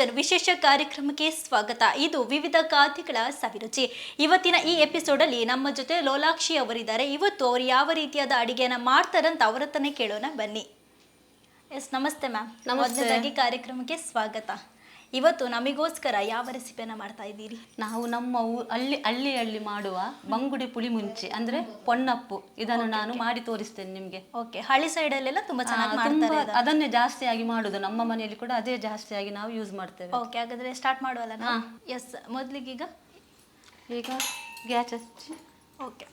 Kitchen ವಿಶೇಷ ಕಾರ್ಯಕ್ರಮಕ್ಕೆ ಸ್ವಾಗತ. ಇದು ವಿವಿಧ ಖಾತೆಗಳ ಸವಿರುಚಿ. ಇವತ್ತಿನ ಈ ಎಪಿಸೋಡ್ ಅಲ್ಲಿ ನಮ್ಮ ಜೊತೆ ಲೋಲಾಕ್ಷಿ ಅವರಿದ್ದಾರೆ. ಇವತ್ತು ಅವರು ಯಾವ ರೀತಿಯಾದ ಅಡಿಗೆಯನ್ನ ಮಾಡ್ತಾರಂತ ಅವರ ಕೇಳೋಣ ಬನ್ನಿ. ಎಸ್ ನಮಸ್ತೆ ಮ್ಯಾಮ್. ನಮಸ್ತೆ. ಕಾರ್ಯಕ್ರಮಕ್ಕೆ ಸ್ವಾಗತ. ಇವತ್ತು ನಮಗೋಸ್ಕರ ಯಾವ ರೆಸಿಪಿಯನ್ನು ಮಾಡ್ತಾ ಇದ್ದೀರಿ? ನಾವು ನಮ್ಮ ಊ ಹಳ್ಳಿ ಹಳ್ಳಿ ಹಳ್ಳಿ ಮಾಡುವ ಬಂಗುಡಿ ಪುಳಿ ಮುಂಚೆ ಅಂದ್ರೆ ಪೊನ್ನಪ್ಪು ಇದನ್ನು ನಾನು ಮಾಡಿ ತೋರಿಸ್ತೇನೆ ನಿಮಗೆ. ಓಕೆ ಹಳ್ಳಿ ಸೈಡಲ್ಲೆಲ್ಲ ತುಂಬಾ ಚೆನ್ನಾಗಿ ಮಾಡ್ತಾರೆ. ಅದನ್ನೇ ಜಾಸ್ತಿಯಾಗಿ ಮಾಡುದು. ನಮ್ಮ ಮನೆಯಲ್ಲಿ ಕೂಡ ಅದೇ ಜಾಸ್ತಿಯಾಗಿ ನಾವು ಯೂಸ್ ಮಾಡ್ತೇವೆ. ಓಕೆ ಹಾಗಾದ್ರೆ ಸ್ಟಾರ್ಟ್ ಮಾಡುವಲ್ಲ ಎಸ್ ಮೊದಲಿಗೀಗ ಈಗ? ಗ್ಯಾಸ್ ಹಚ್ಚಿ. ಓಕೆ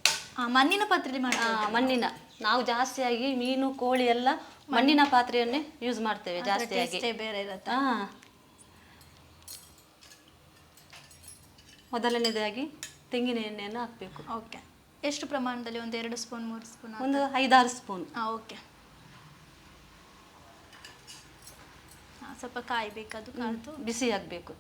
ಮಣ್ಣಿನ ಪಾತ್ರೆಯಲ್ಲಿ ಮಾಡಿ ಮಣ್ಣಿನ. ನಾವು ಜಾಸ್ತಿಯಾಗಿ ಮೀನು ಕೋಳಿ ಎಲ್ಲ ಮಣ್ಣಿನ ಪಾತ್ರೆಯನ್ನೇ ಯೂಸ್ ಮಾಡ್ತೇವೆ ಜಾಸ್ತಿಯಾಗಿ. ಬೇರೆ ಇರುತ್ತೆ? ಮೊದಲನೇದಾಗಿ ತೆಂಗಿನ ಎಣ್ಣೆಯನ್ನು ಹಾಕಬೇಕು. ಓಕೆ. ಎಷ್ಟು ಪ್ರಮಾಣದಲ್ಲಿ ಒಂದು ಎರಡು ಸ್ಪೂನ್ ಮೂರು ಸ್ಪೂನ್ ಒಂದು ಐದಾರು ಸ್ಪೂನ್. ಹಾಂ ಓಕೆ. ಸ್ವಲ್ಪ ಕಾಯಿ ಅದು ಕಾಯ್ದು. ಬಿಸಿ ಆಗಬೇಕು.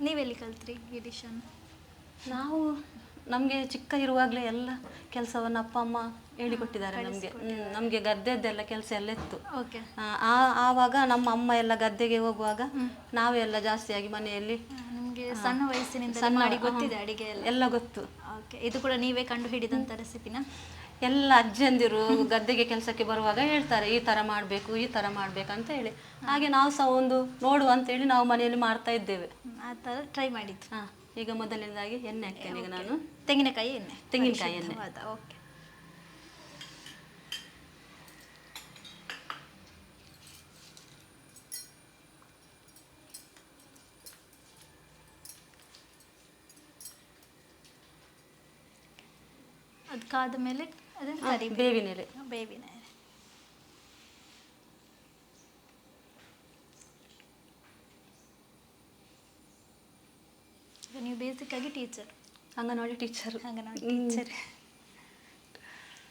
ನೀವೆಲ್ಲಿ ಕಲ್ತ್ರಿ ಈ ಡಿಶನ್ನು ನಾವು ನಮಗೆ ಚಿಕ್ಕ ಇರುವಾಗಲೇ ಎಲ್ಲ ಕೆಲಸವನ್ನು ಅಪ್ಪ ಅಮ್ಮ ಹೇಳಿಕೊಟ್ಟಿದ್ದಾರೆ ನಮಗೆ. ನಮಗೆ ಗದ್ದೆದ್ದೆಲ್ಲ ಕೆಲಸ ಎಲ್ಲ ಇತ್ತು ಆ, ಆವಾಗ ನಮ್ಮ ಅಮ್ಮ ಎಲ್ಲ ಗದ್ದೆಗೆ ಹೋಗುವಾಗ ನಾವೇ ಎಲ್ಲ ಜಾಸ್ತಿಯಾಗಿ ಮನೆಯಲ್ಲಿ ನಿಮಗೆ ಸಣ್ಣ ವಯಸ್ಸಿನಿಂದ ಸಣ್ಣ- ಮಾಡಿ ಗೊತ್ತಿದೆ ಅಡಿಗೆ ಎಲ್ಲ. ಗೊತ್ತು. ಇದು ಕೂಡ ನೀವೇ ಕಂಡು ಹಿಡಿದಂತ ರೆಸಿಪಿನ? ಎಲ್ಲ ಅಜ್ಜಂದಿರು ಗದ್ದೆಗೆ ಕೆಲಸಕ್ಕೆ ಬರುವಾಗ ಹೇಳ್ತಾರೆ ಈ ತರ ಮಾಡಬೇಕು ಈ ತರ ಮಾಡ್ಬೇಕು ಅಂತ ಹೇಳಿ. ಹಾಗೆ ನಾವು ಸಹ ಒಂದು ನೋಡುವ ಅಂತೇಳಿ ನಾವು ಮನೆಯಲ್ಲಿ ಮಾಡ್ತಾ ಇದ್ದೇವೆ. ಆ ತರ ಟ್ರೈ ಮಾಡಿದ್ದು. ಹಾಂ. ಈಗ ಮೊದಲನೇದಾಗಿ ಎಣ್ಣೆ ಹಾಕ್ತೇನೆ ಈಗ ನಾನು. ತೆಂಗಿನಕಾಯಿ ಎಣ್ಣೆ. ತೆಂಗಿನಕಾಯಿ ಎಣ್ಣೆ. ಓಕೆ. ಅದು ಕಾದ ಮೇಲೆ ಅದನ್ನು ಕರಿ ಬೇವಿನ ಎಲೆ. ಬೇವಿನ basic teacher anganwadi teacher anganwadi teacher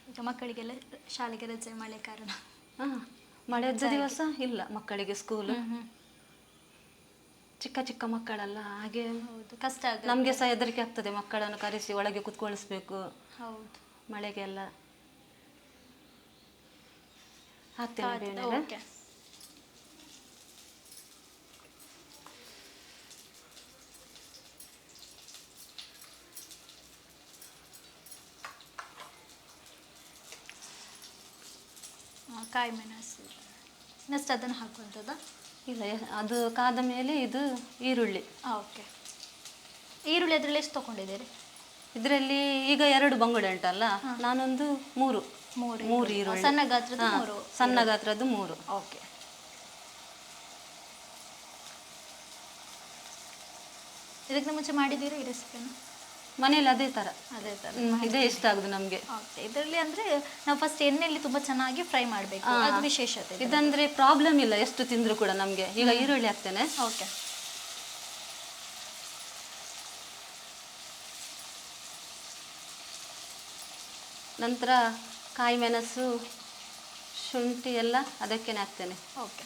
ಈಗ ಮಕ್ಕಳಿಗೆಲ್ಲ ಶಾಲೆಗೆ ರಜೆ ಮಳೆ ಕಾರಣ. ಹಾಂ ಮಳೆದ ದಿವಸ ಇಲ್ಲ ಮಕ್ಕಳಿಗೆ ಸ್ಕೂಲ್ ಚಿಕ್ಕ ಚಿಕ್ಕ ಮಕ್ಕಳಲ್ಲ ಹಾಗೆ ಹೌದು ಕಷ್ಟ ಆಗುತ್ತೆ. ನಮಗೆ ಸಹ ಹೆದರಿಕೆ ಆಗ್ತದೆ ಮಕ್ಕಳನ್ನು ಕರೆಸಿ ಒಳಗೆ ಕುತ್ಕೊಳಿಸ್ಬೇಕು. ಹೌದು. ಮಳೆಗೆಲ್ಲ. ಹಾಕ್ತೇನೆ ಕಾಯಿ ಮೆಣಸು. ನೆಕ್ಸ್ಟ್ ಅದನ್ನು ಹಾಕುವಂಥದ್ದು? ಇಲ್ಲ ಅದು ಕಾದ ಮೇಲೆ ಇದು ಈರುಳ್ಳಿ. ಓಕೆ. ಈರುಳ್ಳಿ ಅದರಲ್ಲಿ ಎಷ್ಟು ತೊಗೊಂಡಿದ್ದೀರಿ? ಇದರಲ್ಲಿ ಈಗ ಎರಡು ಬಂಗುಡೆ ಉಂಟಲ್ಲ ನಾನೊಂದು ಮೂರು. ಮೂರು ಮೂರು ಈರುಳ್ಳಿ. ಸಣ್ಣ ಗಾತ್ರದ ಮೂರು. ಸಣ್ಣ ಗಾತ್ರದ್ದು ಮೂರು. ಓಕೆ. ಇದಕ್ಕೆ ಮುಂಚೆ ಮಾಡಿದ್ದೀರಾ ಈ ರೆಸಿಪಿಯನ್ನು? ಮನೇಲಿ ಅದೇ ಥರ. ಅದೇ ಥರ. ಹ್ಮ್, ಇದೇ ಇಷ್ಟ ಆಗುದು ನಮಗೆ. ಓಕೆ ಇದರಲ್ಲಿ ಅಂದರೆ ನಾವು ಫಸ್ಟ್ ಎಣ್ಣೆಯಲ್ಲಿ ತುಂಬ ಚೆನ್ನಾಗಿ ಫ್ರೈ ಮಾಡಬೇಕು. ಅದು ವಿಶೇಷತೆ. ಇದಂದ್ರೆ ಪ್ರಾಬ್ಲಮ್ ಇಲ್ಲ ಎಷ್ಟು ತಿಂದ್ರು ಕೂಡ ನಮಗೆ. ಈಗ ಈರುಳ್ಳಿ ಹಾಕ್ತೇನೆ. ಓಕೆ. ನಂತರ ಕಾಯಿ ಮೆಣಸು ಶುಂಠಿ ಎಲ್ಲ ಅದಕ್ಕೇನೆ ಹಾಕ್ತೇನೆ. ಓಕೆ.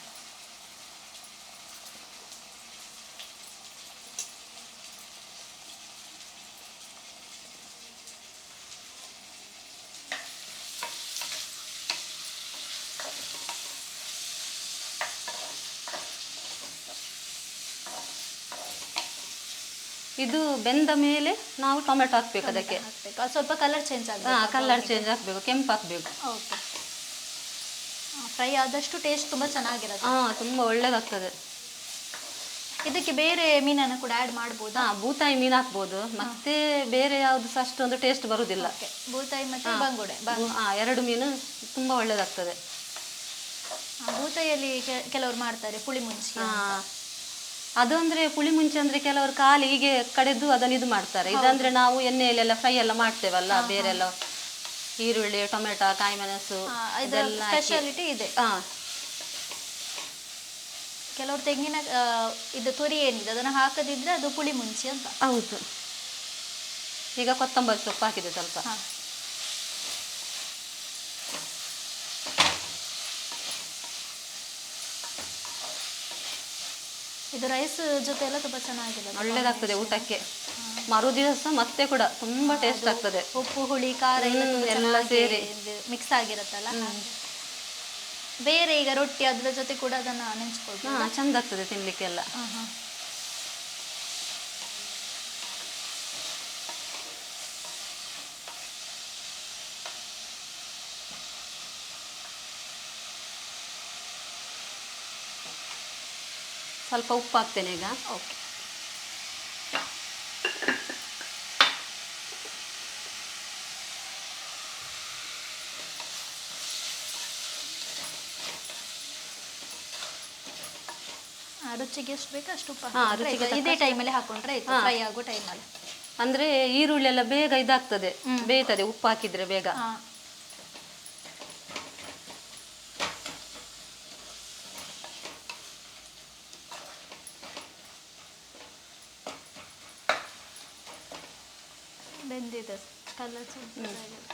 ಇದು ಬೆಂದ ಮೇಲೆ ನಾವು ಟೊಮೆಟೊ ಹಾಕ್ಬೇಕು ಅದಕ್ಕೆ. ಹಾಕ್ಬೇಕು. ಅದು ಸ್ವಲ್ಪ ಕಲರ್ ಚೇಂಜ್ ಆಗ್ಬೇಕು. ಕಲರ್ ಚೇಂಜ್ ಆಗಬೇಕು ಕೆಂಪು ಹಾಕ್ಬೇಕು ಓಕೆ. ಫ್ರೈ ಆದಷ್ಟು ಟೇಸ್ಟ್ ತುಂಬ ಚೆನ್ನಾಗಿರುತ್ತೆ. ಹಾಂ ತುಂಬಾ ಒಳ್ಳೇದಾಗ್ತದೆ. ಇದಕ್ಕೆ ಬೇರೆ ಮೀನನ್ನು ಕೂಡ ಆ್ಯಡ್ ಮಾಡ್ಬೋದು? ಹಾಂ ಬೂತಾಯಿ ಮೀನು ಹಾಕ್ಬೋದು. ಮತ್ತೆ ಬೇರೆ ಯಾವುದು ಸಹ ಅಷ್ಟೊಂದು ಟೇಸ್ಟ್ ಬರುವುದಿಲ್ಲ ಬೂತಾಯಿ ಮತ್ತು ಬಂಗುಡೆ. ಹಾಂ ಎರಡು ಮೀನು ತುಂಬಾ ಒಳ್ಳೇದಾಗ್ತದೆ. ಬೂತಾಯಿಯಲ್ಲಿ ಕೆಲವರು ಮಾಡ್ತಾರೆ ಪುಳಿ ಮುಂಚಿ ಹಾ ಅದು ಅಂದ್ರೆ ಪುಳಿ ಮುಂಚೆ ಅಂದ್ರೆ ಕೆಲವರು ಖಾಲಿ ಹೀಗೆ ಕಡೆದು ಅದನ್ನ ಇದು ಮಾಡ್ತಾರೆ. ಇದಂದ್ರೆ ನಾವು ಎಣ್ಣೆಯಲ್ಲೆಲ್ಲ ಫ್ರೈ ಎಲ್ಲ ಮಾಡ್ತೇವಲ್ಲ ಬೇರೆಲ್ಲ. ಈರುಳ್ಳಿ ಟೊಮೆಟೊ ಕಾಯಿ ಮೆಣಸು ಇದೆಲ್ಲ ಸ್ಪೆಷಾಲಿಟಿ ಇದೆ. ಹಾ. ಕೆಲವರು ತೆಂಗಿನ ಇದು ತುರಿ ಏನಿದೆ ಅದನ್ನು ಹಾಕದಿದ್ರೆ ಅದು ಪುಳಿ ಮುಂಚೆ ಅಂತ. ಹೌದು. ಈಗ ಕೊತ್ತಂಬರಿ ಸೊಪ್ಪು ಹಾಕಿದೆ ಸ್ವಲ್ಪ. ಇದು ರೈಸ್ ಜೊತೆ ಎಲ್ಲ ತುಂಬ ಚೆನ್ನಾಗಿದೆ. ಒಳ್ಳೇದಾಗ್ತದೆ ಊಟಕ್ಕೆ. ಮರು ದಿವಸ ಮತ್ತೆ ಕೂಡ ತುಂಬಾ ಟೇಸ್ಟ್ ಆಗ್ತದೆ. ಉಪ್ಪು ಹುಳಿ ಖಾರ ಎಲ್ಲ ಸೇರಿ. ಮಿಕ್ಸ್ ಆಗಿರುತ್ತಲ್ಲ? ಬೇರೆ ಈಗ ರೊಟ್ಟಿ ಅದ್ರ ಜೊತೆ ಕೂಡ ಅದನ್ನ ನೆಂಚ್ಕೊಳ್ತೀವಿ ಚಂದ ಆಗ್ತದೆ ತಿನ್ಲಿಕ್ಕೆಲ್ಲ. ಸ್ವಲ್ಪ ಉಪ್ಪು ಹಾಕ್ತೇನೆ ಈಗ ಓಕೆ ರುಚಿಗೆ ಎಷ್ಟು ಬೇಕು ಅಷ್ಟು ಉಪ್ಪು ಹಾ, ರುಚಿಗೆ ಇದೇ ಟೈಮಲ್ಲಿ ಹಾಕೊಂಡ್ರೆ ಆಯ್ತು ಫ್ರೈ ಆಗೋ ಟೈಮಲ್ಲಿ ಅಂದ್ರೆ ಈರುಳ್ಳಿ ಎಲ್ಲ ಬೇಗ ಇದಾಗ್ತದೆ ಬೇಯ್ತದೆ ಉಪ್ಪು ಹಾಕಿದ್ರೆ ಬೇಗ. ಬೆಂದಿದೆ ಕಲರ್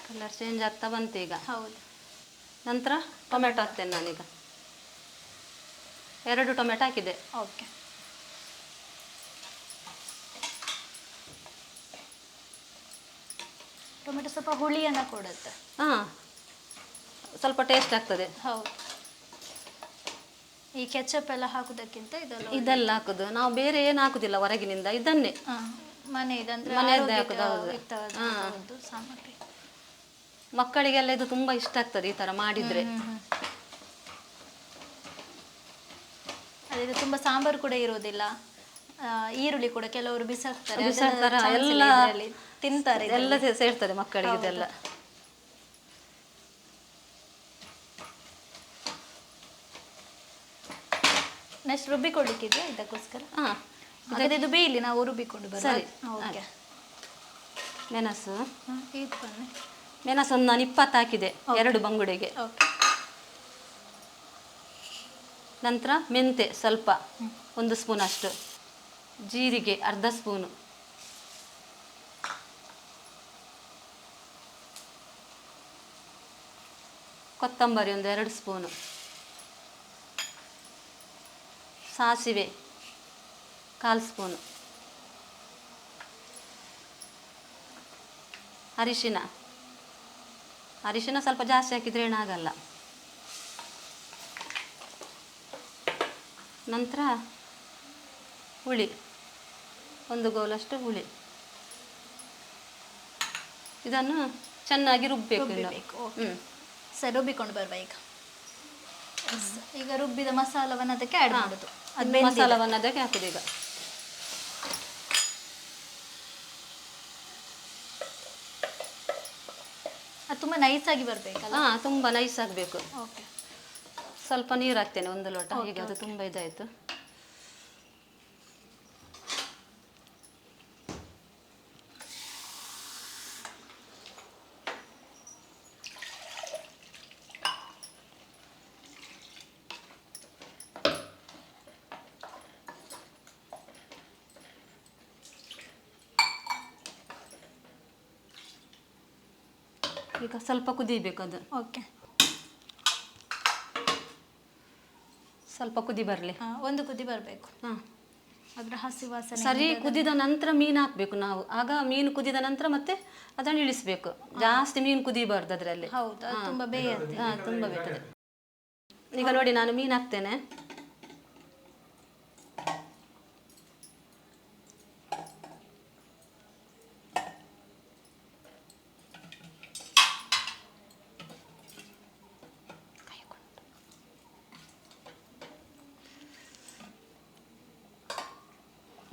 ಕಲರ್ ಚೇಂಜ್ ಆಗ್ತಾ ಬಂತು ಈಗ. ಹೌದು. ನಂತರ ಟೊಮೆಟೊ ಹಾಕ್ತೇನೆ ನಾನೀಗ. ಎರಡು ಟೊಮೆಟೊ ಹಾಕಿದೆ. ಓಕೆ ಟೊಮೆಟೊ ಸ್ವಲ್ಪ ಹುಳಿಯನ್ನು ಕೊಡುತ್ತೆ. ಹಾ. ಸ್ವಲ್ಪ ಟೇಸ್ಟ್ ಆಗ್ತದೆ. ಹೌದು. ಈ ಕೆಚಪ್ ಎಲ್ಲ ಹಾಕುದಕ್ಕಿಂತ ಇದೆಲ್ಲ ಇದೆಲ್ಲ ಹಾಕುದು. ನಾವು ಬೇರೆ ಏನು ಹಾಕುದಿಲ್ಲ ಹೊರಗಿನಿಂದ. ಇದನ್ನೇ. ಮನೆಯದ್ದೇ ಸಾಮಗ್ರಿ. ಮಕ್ಕಳಿಗೆಲ್ಲ ಇದು ತುಂಬಾ ಇಷ್ಟ ಆಗ್ತದೆ ಈ ತರ ಮಾಡಿದ್ರೆ. ಅದೇ ಇದು ತುಂಬಾ ಸಾಂಬಾರು ಕೂಡ ಇರೋದಿಲ್ಲ ಈರುಳ್ಳಿ ಕೂಡ ಕೆಲವರು ಬಿಸಾಕ್ತಾರೆ. ಅದೆಲ್ಲ ಬಿಸಾಕ್ತಾರ, ಎಲ್ಲ- ತಿಂತಾರೆ. ಎಲ್ಲ ಸೇರ್ತದೆ ಮಕ್ಕಳಿಗೆ ಇದೆಲ್ಲ. ನೆಕ್ಸ್ಟ್ ರುಬ್ಬಿಕೊಳ್ಳಿಕ್ಕಿದೆಯಾ ಇದಕ್ಕೋಸ್ಕರ? ಹಾ. ಹಾಗಾದ್ರೆ ಇದು ಬೇಯಲಿ ನಾವು ರುಬ್ಬಿಕೊಂಡು ಸರಿ. ಓಕೆ. ಮೆಣಸು. ಇದು ಬನ್ನಿ. ಮೆಣಸು ಒಂದು ನಾನು ಇಪ್ಪತ್ತು ಹಾಕಿದೆ ಎರಡು ಬಂಗುಡೆಗೆ. ನಂತರ ಮೆಂತೆ ಸ್ವಲ್ಪ ಒಂದು ಸ್ಪೂನ್ ಅಷ್ಟು. ಜೀರಿಗೆ ಅರ್ಧ ಸ್ಪೂನು. ಕೊತ್ತಂಬರಿ ಒಂದು ಎರಡು ಸ್ಪೂನು. ಸಾಸಿವೆ. ಕಾಲು ಸ್ಪೂನು. ಅರಿಶಿನ. ಅರಿಶಿನ ಸ್ವಲ್ಪ ಜಾಸ್ತಿ ಹಾಕಿದ್ರೆ ಏನಾಗಲ್ಲ. ನಂತರ ಹುಳಿ. ಒಂದು ಗೋಲಷ್ಟು ಹುಳಿ. ಇದನ್ನು ಚೆನ್ನಾಗಿ ರುಬ್ಬಬೇಕು ಹ್ಞೂ. ಸರಿ ರುಬ್ಬಿಕೊಂಡು ಬರುವ ಈಗ. ಈಗ ರುಬ್ಬಿದ ಮಸಾಲವನ್ನು ಅದಕ್ಕೆ ಆ್ಯಡ್ ಮಾಡೋದು. ಅದು. ಮಸಾಲವನ್ನು ಅದಕ್ಕೆ ಹಾಕುದು ಈಗ. ತುಂಬ ನೈಸ್ ಆಗಿ ಬರಬೇಕಲ್ಲ? ಹಾ ತುಂಬ ನೈಸ್ ಆಗಬೇಕು. ಓಕೆ ಸ್ವಲ್ಪ ನೀರು ಹಾಕ್ತೇನೆ ಒಂದು ಲೋಟ ಹೀಗೆ ಅದು ತುಂಬ ಇದಾಯಿತು ಈಗ ಸ್ವಲ್ಪ ಕುದಿಬೇಕು ಅದು. ಓಕೆ. ಸ್ವಲ್ಪ ಕುದಿ ಬರಲಿ. ಒಂದು ಕುದಿ ಬರಬೇಕು. ಹಾಂ. ಅದರ ಹಸಿ ವಾಸನೆ ಸರಿ ಕುದಿದ ನಂತರ ಮೀನು ಹಾಕಬೇಕು ನಾವು. ಆಗ ಮೀನು ಕುದಿದ ನಂತರ ಮತ್ತೆ ಅದನ್ನು ಇಳಿಸಬೇಕು. ಜಾಸ್ತಿ ಮೀನು ಕುದಿಬಾರ್ದು ಅದರಲ್ಲಿ. ಹೌದು ತುಂಬ ಬೇಯುತ್ತೆ. ಹಾಂ ತುಂಬ ಬೇಕದೆ ಈಗ ನೋಡಿ ನಾನು ಮೀನು ಹಾಕ್ತೇನೆ.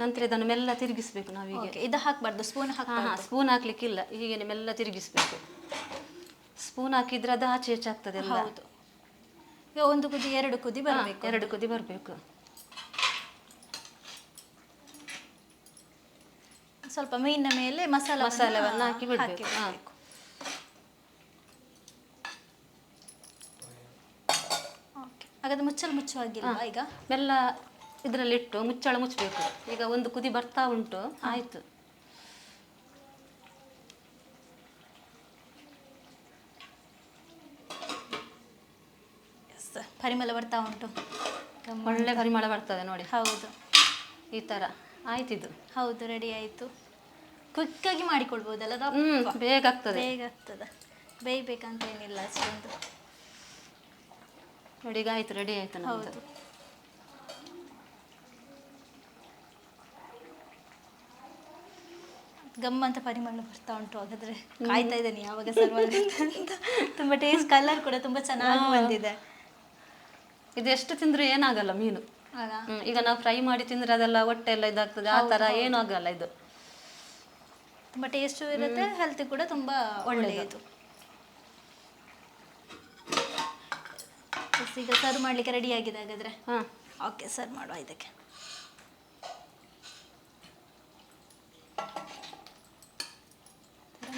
ನಂತರ ಇದನ್ನು ಮೆಲ್ಲ ತಿರುಗಿಸ್ಬೇಕು ನಾವೀಗ ಇದು ಹಾಕಬಾರ್ದು ಸ್ಪೂನ್ ಹಾಕಿ ಸ್ಪೂನ್ ಹಾಕ್ಲಿಕ್ಕಿಲ್ಲ ಹೀಗೆ ಮೆಲ್ಲ ತಿರುಗಿಸ್ಬೇಕು. ಸ್ಪೂನ್ ಹಾಕಿದ್ರೆ ಅದು ಆಚೆ ಈಚೆ ಆಗ್ತದೆ ಹೌದು. ಈಗ ಒಂದು ಕುದಿ ಎರಡು ಕುದಿ ಬರಬೇಕು. ಎರಡು ಕುದಿ ಬರಬೇಕು. ಸ್ವಲ್ಪ ಮೀನಿನ ಮೇಲೆ ಮಸಾಲ ಮಸಾಲವನ್ನು ಹಾಕಿ ಬಿಡಬೇಕು. ಹಾಗಾದ್ರೆ ಮುಚ್ಚಲು ಮುಚ್ಚುವಾಗಿಲ್ಲ ಈಗ? ಮೆಲ್ಲ ಇದರಲ್ಲಿಟ್ಟು ಮುಚ್ಚಳ ಮುಚ್ಚಬೇಕು. ಈಗ ಒಂದು ಕುದಿ ಬರ್ತಾ ಉಂಟು. ಆಯಿತು. ಪರಿಮಳ ಬರ್ತಾ ಉಂಟು. ಒಳ್ಳೆ ಪರಿಮಳ ಬರ್ತದೆ ನೋಡಿ. ಹೌದು. ಈ ಥರ ಆಯ್ತಿದು ಹೌದು ರೆಡಿ ಆಯಿತು. ಕ್ವಿಕ್ ಆಗಿ ಮಾಡಿಕೊಳ್ಬೋದಲ್ಲ ಹ್ಮ್ ಬೇಗ ಆಗ್ತದೆ. ಬೇಗ ಆಗ್ತದ. ಬೇಯ್ಬೇಕಂತ ಏನಿಲ್ಲ ಅಷ್ಟೊಂದು. ನೋಡಿ ಈಗ ಆಯಿತು ರೆಡಿ ಆಯಿತು ನಮ್ದು. ಹೌದು ಗಮ್ಮಂತ ಪರಿಮಳ ಬರ್ತಾ ಉಂಟು. ಹಾಗಾದ್ರೆ ಕಾಯ್ತಾ ಇದ್ದೇನೆ ಯಾವಾಗ ಸರ್ವ್ ಅಂತ. ತುಂಬಾ ಟೇಸ್ಟ್ ಕಲರ್ ಕೂಡ ತುಂಬಾ ಚೆನ್ನಾಗಿ ಬಂದಿದೆ. ಇದು ಎಷ್ಟು ತಿಂದ್ರೂ ಏನಾಗಲ್ಲ ಮೀನು? ಹ್ಮ್, ಈಗ ನಾವು ಫ್ರೈ ಮಾಡಿ ತಿಂದ್ರೆ ಅದೆಲ್ಲ ಹೊಟ್ಟೆ ಎಲ್ಲ ಇದಾಗ್ತದೆ. ಆ ತರ ಏನೂ ಆಗಲ್ಲ ಇದು. ತುಂಬಾ ಟೇಸ್ಟು ಇರುತ್ತೆ ಹೆಲ್ತ್ ಕೂಡ ತುಂಬಾ ಒಳ್ಳೆಯದು. ಈಗ ಸರ್ವ್ ಮಾಡ್ಲಿಕ್ಕೆ ರೆಡಿ ಆಗಿದೆ ಹಾಗಾದ್ರೆ ಹಾ. ಓಕೆ ಸರ್ವ್ ಮಾಡುವ ಇದಕ್ಕೆ.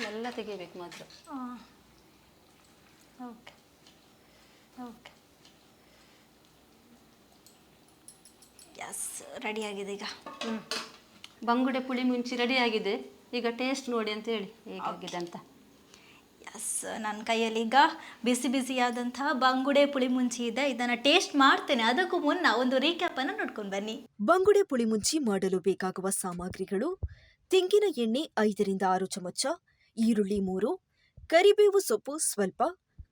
ಎಲ್ಲ ತೆಗಿಬೇಕು ಮಾತ್ರ. ಓಕೆ. ಓಕೆ. ಎಸ್ ರೆಡಿ ಆಗಿದೆ ಈಗ. ಹ್ಞೂ ಬಂಗುಡೆ ಪುಳಿ ಮುಂಚಿ ರೆಡಿ ಆಗಿದೆ. ಈಗ ಟೇಸ್ಟ್ ನೋಡಿ ಅಂತ ಹೇಳಿ ಹೇಗಾಗಿದೆ ಅಂತ. ಎಸ್ ನನ್ನ ಕೈಯಲ್ಲಿ ಈಗ ಬಿಸಿ ಬಿಸಿಯಾದಂತಹ ಬಂಗುಡೆ ಪುಳಿ ಮುಂಚಿ ಇದೆ. ಇದನ್ನು ಟೇಸ್ಟ್ ಮಾಡ್ತೇನೆ. ಅದಕ್ಕೂ ಮುನ್ನ ಒಂದು ರೀಕ್ಯಾಪನ್ನು ನೋಡ್ಕೊಂಡು ಬನ್ನಿ. ಬಂಗುಡೆ ಪುಳಿ ಮುಂಚಿ ಮಾಡಲು ಬೇಕಾಗುವ ಸಾಮಗ್ರಿಗಳು ತೆಂಗಿನ ಎಣ್ಣೆ ಐದರಿಂದ ಆರು ಚಮಚ ಈರುಳ್ಳಿ ಮೂರು, ಕರಿಬೇವು ಸೊಪ್ಪು ಸ್ವಲ್ಪ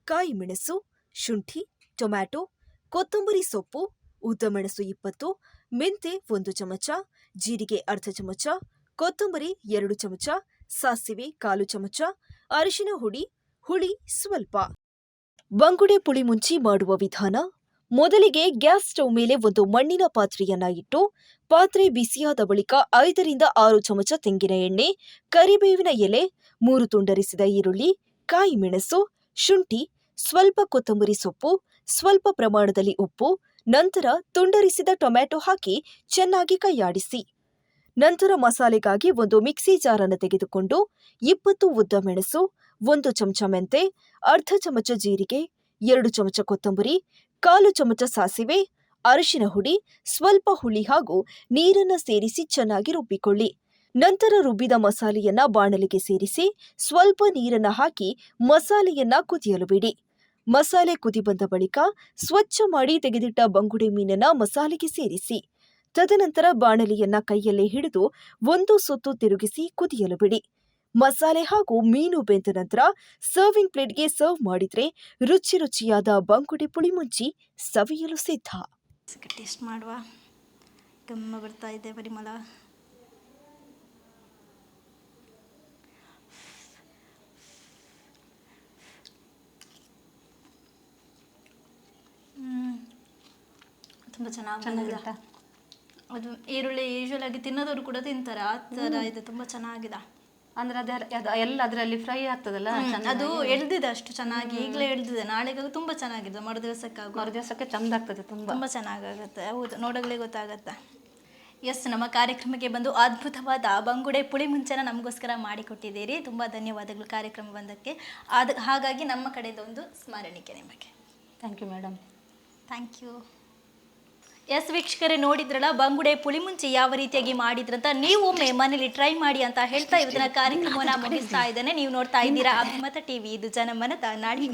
ಕಾಯಿ ಮೆಣಸು ಶುಂಠಿ, ಟೊಮ್ಯಾಟೊ, ಕೊತ್ತಂಬರಿ ಸೊಪ್ಪು, ಉದ್ದಮೆಣಸು ಇಪ್ಪತ್ತು, ಮೆಂತೆ ಒಂದು ಚಮಚ, ಜೀರಿಗೆ ಅರ್ಧ ಚಮಚ, ಕೊತ್ತಂಬರಿ ಎರಡು ಚಮಚ, ಸಾಸಿವೆ ಕಾಲು ಚಮಚ, ಅರಿಶಿನ ಹುಡಿ, ಹುಳಿ ಸ್ವಲ್ಪ. ಬಂಗುಡೆ ಪುಳಿ ಮುಂಚಿ ಮಾಡುವ ವಿಧಾನ ಮೊದಲಿಗೆ ಗ್ಯಾಸ್ ಸ್ಟವ್ ಮೇಲೆ ಒಂದು ಮಣ್ಣಿನ ಪಾತ್ರೆಯನ್ನ ಇಟ್ಟು, ಪಾತ್ರೆ ಬಿಸಿಯಾದ ಬಳಿಕ ಐದರಿಂದ ಆರು ಚಮಚ ತೆಂಗಿನ ಎಣ್ಣೆ, ಕರಿಬೇವಿನ ಎಲೆ, ಮೂರು ತುಂಡರಿಸಿದ ಈರುಳ್ಳಿ, ಕಾಯಿ ಮೆಣಸು, ಶುಂಠಿ, ಸ್ವಲ್ಪ ಕೊತ್ತಂಬರಿ ಸೊಪ್ಪು, ಸ್ವಲ್ಪ ಪ್ರಮಾಣದಲ್ಲಿ ಉಪ್ಪು, ನಂತರ ತುಂಡರಿಸಿದ ಟೊಮ್ಯಾಟೊ ಹಾಕಿ ಚೆನ್ನಾಗಿ ಕೈಯಾಡಿಸಿ. ನಂತರ ಮಸಾಲೆಗಾಗಿ ಒಂದು ಮಿಕ್ಸಿ ಜಾರನ್ನು ತೆಗೆದುಕೊಂಡು, ಇಪ್ಪತ್ತು ಉದ್ದ ಮೆಣಸು, ಒಂದು ಚಮಚ ಮೆಂತೆ, ಅರ್ಧ ಚಮಚ ಜೀರಿಗೆ, ಎರಡು ಚಮಚ ಕೊತ್ತಂಬರಿ ಕಾಲು ಚಮಚ ಸಾಸಿವೆ, ಅರಿಶಿನ ಹುಡಿ, ಸ್ವಲ್ಪ ಹುಳಿ ಹಾಗೂ ನೀರನ್ನು ಸೇರಿಸಿ ಚೆನ್ನಾಗಿ ರುಬ್ಬಿಕೊಳ್ಳಿ. ನಂತರ ರುಬ್ಬಿದ ಮಸಾಲೆಯನ್ನ ಬಾಣಲಿಗೆ ಸೇರಿಸಿ ಸ್ವಲ್ಪ ನೀರನ್ನು ಹಾಕಿ ಮಸಾಲೆಯನ್ನ ಕುದಿಯಲು ಬಿಡಿ. ಮಸಾಲೆ ಕುದಿ ಬಂದ ಬಳಿಕ ಸ್ವಚ್ಛ ಮಾಡಿ ತೆಗೆದಿಟ್ಟ ಬಂಗುಡೆ ಮೀನನ್ನ ಮಸಾಲೆಗೆ ಸೇರಿಸಿ. ತದನಂತರ ಬಾಣಲಿಯನ್ನ ಕೈಯಲ್ಲೇ ಹಿಡಿದು ಒಂದು ಸುತ್ತು ತಿರುಗಿಸಿ ಕುದಿಯಲು ಬಿಡಿ. ಮಸಾಲೆ ಹಾಗೂ ಮೀನು ಬೆಂದ ನಂತರ ಸರ್ವಿಂಗ್ ಪ್ಲೇಟ್ಗೆ ಸರ್ವ್ ಮಾಡಿದ್ರೆ ರುಚಿ ರುಚಿಯಾದ ಬಂಗುಡೆ ಪುಳಿ ಮುಂಚಿ ಸವಿಯಲು ಸಿದ್ಧ. ಟೇಸ್ಟ್ ಮಾಡುವ. ಗಮ್ಮ ಬರ್ತಾ ಇದೆ ಪರಿಮಳ. ಹ್ಮ್. ತುಂಬ ಚೆನ್ನಾಗಿ ಚೆನ್ನಾಗಿತ್ತಾ ಅದು ಈರುಳ್ಳಿ ಯೂಶುವಲ್ ಆಗಿ ತಿನ್ನೋದವ್ರು ಕೂಡ ತಿಂತಾರೆ. ಆ ಥರ ಇದೆ. ತುಂಬಾ ಚೆನ್ನಾಗಿದೆ. ಅಂದ್ರೆ ಅದ ಅದು ಎಲ್ಲ ಅದರಲ್ಲಿ ಫ್ರೈ ಆಗ್ತದಲ್ಲ ಅದು ಎಳ್ದಿದೆ ಅಷ್ಟು ಚೆನ್ನಾಗಿ ಈಗಲೇ ಎಳ್ದಿದೆ. ನಾಳೆಗೆ ತುಂಬಾ ಚೆನ್ನಾಗಿದೆ ಮರು ಮರುದಿವಸಕ್ಕೆ ಮರು ದಿವಸಕ್ಕೆ ಚಂದ ಆಗ್ತದೆ ತುಂಬಾ. ತುಂಬ ಚೆನ್ನಾಗಾಗುತ್ತೆ. ಹೌದು ನೋಡೋಗ್ಲೇ ಗೊತ್ತಾಗತ್ತೆ. ಎಸ್ ನಮ್ಮ ಕಾರ್ಯಕ್ರಮಕ್ಕೆ ಬಂದು ಅದ್ಭುತವಾದ ಬಂಗುಡೆ ಪುಳಿ ಮುಂಚೆನ ನಮಗೋಸ್ಕರ ಮಾಡಿಕೊಟ್ಟಿದ್ದೀರಿ. ತುಂಬ ಧನ್ಯವಾದಗಳು ಕಾರ್ಯಕ್ರಮ ಬಂದಕ್ಕೆ. ಆದ ಹಾಗಾಗಿ ನಮ್ಮ ಕಡೆಯಿಂದ ಒಂದು ಸ್ಮರಣಿಕೆ ನಿಮಗೆ. Thank you madam thank you yes ವೀಕ್ಷಕರೇ ನೋಡಿದ್ರಲ್ಲ, ಬಂಗುಡೆ ಪುಳಿಮುಂಚಿ ಯಾವ ರೀತಿಯಾಗಿ ಮಾಡಿದ್ರಂತ ನೀವು ಒಮ್ಮೆ ಮನೇಲಿ ಟ್ರೈ ಮಾಡಿ ಅಂತ ಹೇಳ್ತಾ ಇವತ್ತಿನ ಕಾರ್ಯಕ್ರಮವನ್ನ ಮುಗಿಸ್ತಾ ಇದ್ದೇನೆ. ನೀವು ನೋಡ್ತಾ ಇದ್ದೀರಾ ಅಭಿಮತ ಟಿವಿ ಇದು ಜನಮನದ ನಾಡಿ